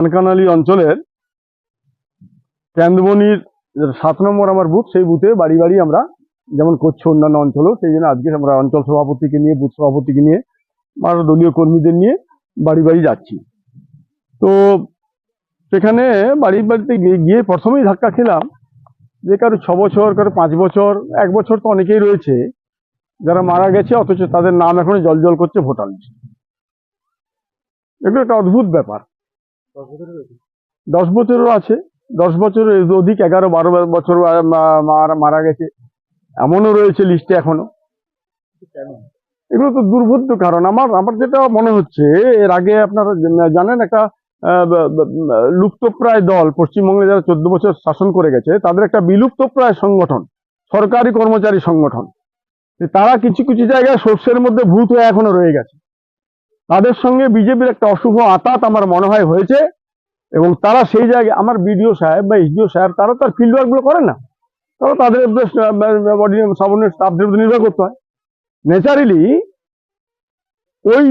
কানকানালি অঞ্চলের চান্দবনির সাত নম্বর আমার বুথ, সেই বুথে বাড়ি বাড়ি আমরা যেমন করছি অন্যান্য অঞ্চলেও, সেই জন্য আজকে আমরা অঞ্চল সভাপতিকে নিয়ে, বুথ সভাপতিকে নিয়ে, আর দলীয় কর্মীদের নিয়ে বাড়ি বাড়ি যাচ্ছি। তো সেখানে বাড়ি বাড়িতে গিয়ে- প্রথমেই ধাক্কা খেলাম যে কারও ছ বছর, কারও পাঁচ বছর, এক বছর তো অনেকেই রয়েছে, যারা মারা গেছে, অথচ তাদের নাম এখনও জল জল করছে ভোটার এগুলো একটা অদ্ভুত ব্যাপার। দশ বছরও আছে। দশ বছরের অধিক এগারো বারো বছর মারা গেছে। এমনও রয়েছে লিস্টে এখনও এগুলো তো দুর্বোধ্য কারণ। আমার আমার যেটা মনে হচ্ছে এর আগে আপনারা জানেন একটা লুপ্তপ্রায় দল পশ্চিমবঙ্গে যারা চোদ্দ বছর শাসন করে গেছে তাদের একটা বিলুপ্তপ্রায় সংগঠন সরকারি কর্মচারী সংগঠন। তারা কিছু কিছু জায়গায় শস্যের মধ্যে ভূত হয়ে এখনও রয়ে গেছে। তাদের সঙ্গে বিজেপির একটা অশুভ আতাত আমার মনে হয় হয়েছে। এবং তারা সেই জায়গায়, আমার বিডিও সাহেব বা এসডিও সাহেব, তারা তার ফিল্ডগুলো করেন না। তারা তাদের বডি স্টাফদের উপর নির্ভর করতে হয়। ন্যাচারালি ওই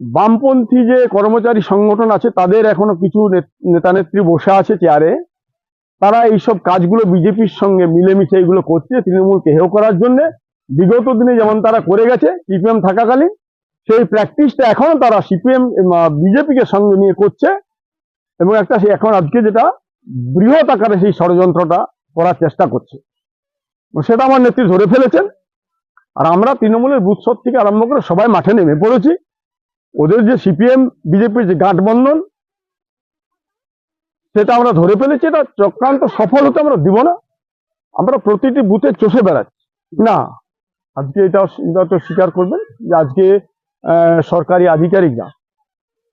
বামপন্থী যে কর্মচারী সংগঠন আছে, তাদের এখনও কিছু নেতা নেত্রী বসে আছে চেয়ারে তারা এইসব কাজগুলো বিজেপির সঙ্গে মিলেমিশে এইগুলো করছে, তৃণমূলকে হেয় করার জন্য। বিগত দিনে যেমন তারা করে গেছে সিপিএম থাকাকালীন সেই প্র্যাকটিসটা এখনও তারা সিপিএম বিজেপিকে সঙ্গে নিয়ে করছে এবং একটা এখন আজকে যেটা বৃহৎ আকারে সেই ষড়যন্ত্রটা করার চেষ্টা করছে। সেটা আমার নেত্রী ধরে ফেলেছেন। আর আমরা তৃণমূলের বুৎসব থেকে আরম্ভ করে সবাই মাঠে নেমে পড়েছি। ওদের যে সিপিএম বিজেপির যে গাঁটবন্ধন, সেটা আমরা ধরে ফেলেছি। এটা চক্রান্ত সফল হতে আমরা দিব না। আমরা প্রতিটি বুথে চষে বেড়াচ্ছি। না, আজকে এটা তো স্বীকার করবেন যে আজকে সরকারি আধিকারিকরা।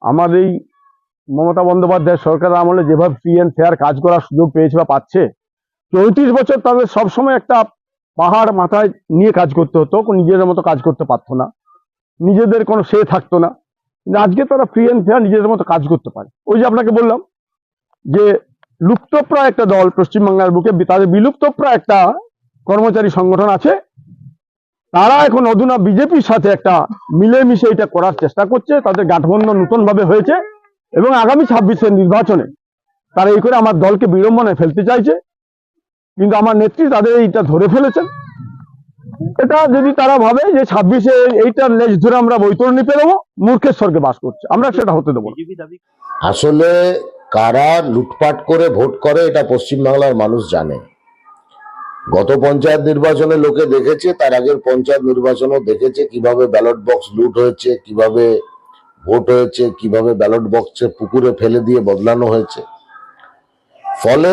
আমার এই মমতা বন্দ্যোপাধ্যায় সরকার আমলে যেভাবে ফ্রি অ্যান্ড ফেয়ার কাজ করার সুযোগ পেয়েছে বা পাচ্ছে, চৌত্রিশ বছর তাদের সবসময় একটা পাহাড় মাথায় নিয়ে কাজ করতে হতো নিজেদের মতো কাজ করতে পারতো না। নিজেদের কোনো সে থাকতো না। কিন্তু আজকে তারা ফ্রি অ্যান্ড ফেয়ার নিজেদের মতো কাজ করতে পারে। ওই যে আপনাকে বললাম যে লুপ্তপ্রায় একটা দল পশ্চিমবাংলার বুকে, তাদের বিলুপ্তপ্রায় একটা কর্মচারী সংগঠন আছে তারা এখন অধুনা বিজেপির সাথে একটা মিলেমিশে এটা করার চেষ্টা করছে, তাদের গাঠবন্ধন নতুন ভাবে হয়েছে এবং আগামী ছাব্বিশের নির্বাচনে তারা এই করে আমার দলকে বিড়ম্বনায় ফেলতে চাইছে। কিন্তু আমার নেত্রী তাদের এইটা ধরে ফেলেছেন। এটা যদি তারা ভাবে যে ছাব্বিশে এইটার লেজ ধরে আমরা বৈতরণী পেরোবো, মূর্খের স্বর্গে বাস করছে। আমরা সেটা হতে দাবি আসলে কারা লুটপাট করে ভোট করে, এটা পশ্চিমবাংলার মানুষ জানে। গত পঞ্চায়েত নির্বাচনে লোকে দেখেছে, তার আগের পঞ্চায়েত নির্বাচনও দেখেছে কীভাবে ব্যালট বক্স লুট হয়েছে, কীভাবে ভোট হয়েছে, কীভাবে ব্যালট বক্সে পুকুরে ফেলে দিয়ে বদলানো হয়েছে। ফলে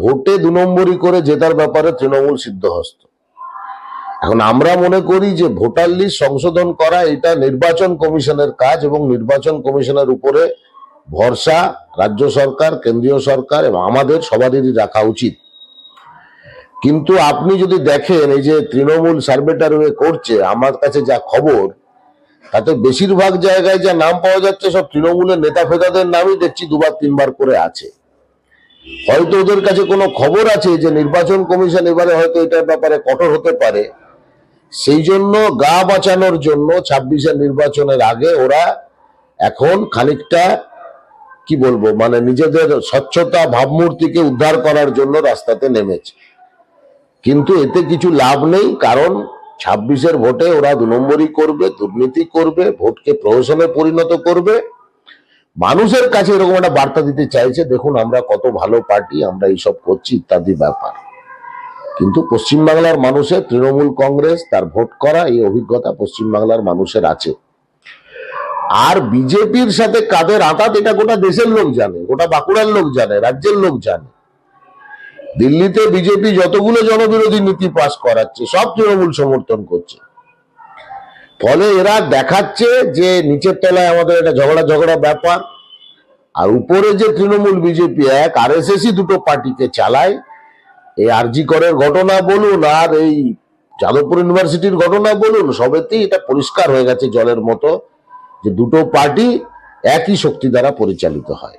ভোটে দু নম্বরই করে জেতার ব্যাপারে তৃণমূল সিদ্ধহস্ত। এখন আমরা মনে করি যে ভোটার লিস্ট সংশোধন করা, এটা নির্বাচন কমিশনের কাজ এবং নির্বাচন কমিশনের উপরে ভরসা রাজ্য সরকার, কেন্দ্রীয় সরকার এবং আমাদের সবারই রাখা উচিত। কিন্তু আপনি যদি দেখেন, এই যে তৃণমূল সার্ভেটার করছে, আমার কাছে যা খবর, তাতে বেশিরভাগ জায়গায় যা নাম পাওয়া যাচ্ছে, সব তৃণমূলের নেতা ফেতাদের নামই দেখছি দুবার, তিনবার করে আছে। হয়তো ওদের কাছে কোনো খবর আছে যে নির্বাচন কমিশন এবারে হয়তো এটার ব্যাপারে কঠোর হতে পারে। সেই জন্য গা বাঁচানোর জন্য ছাব্বিশের নির্বাচনের আগে ওরা এখন খানিকটা, কি বলব মানে নিজেদের স্বচ্ছতা, ভাবমূর্তিকে উদ্ধার করার জন্য রাস্তাতে নেমেছে। কিন্তু এতে কিছু লাভ নেই, কারণ ছাব্বিশের ভোটে ওরা দু নম্বরই করবে, দুর্নীতি করবে, ভোটকে প্রহসনে পরিণত করবে। মানুষের কাছে এরকম একটা বার্তা দিতে চাইছে, দেখুন আমরা কত ভালো পার্টি, আমরা এইসব করছি ইত্যাদি ব্যাপার। কিন্তু পশ্চিমবাংলার মানুষের, তৃণমূল কংগ্রেস, তার ভোট করা, এই অভিজ্ঞতা পশ্চিমবাংলার মানুষের আছে। আর বিজেপির সাথে কাদের আঘাত এটা গোটা দেশের লোক জানে, গোটা বাঁকুড়ার লোক জানে, রাজ্যের লোক জানে। দিল্লিতে বিজেপি যতগুলো জনবিরোধী নীতি পাস করাচ্ছে, সব তৃণমূল সমর্থন করছে। ফলে এরা দেখাচ্ছে যে নিচের তলায় আমাদের একটা ঝগড়া ঝগড়া ব্যাপার, আর উপরে যে তৃণমূল বিজেপি এক আর দুটো পার্টিকে চালায়, এই আরজি করের ঘটনা বলুন, আর এই যাদবপুর ইউনিভার্সিটির ঘটনা বলুন, সবেতেই এটা পরিষ্কার হয়ে গেছে জলের মতো, যে দুটো পার্টি একই শক্তি দ্বারা পরিচালিত হয়।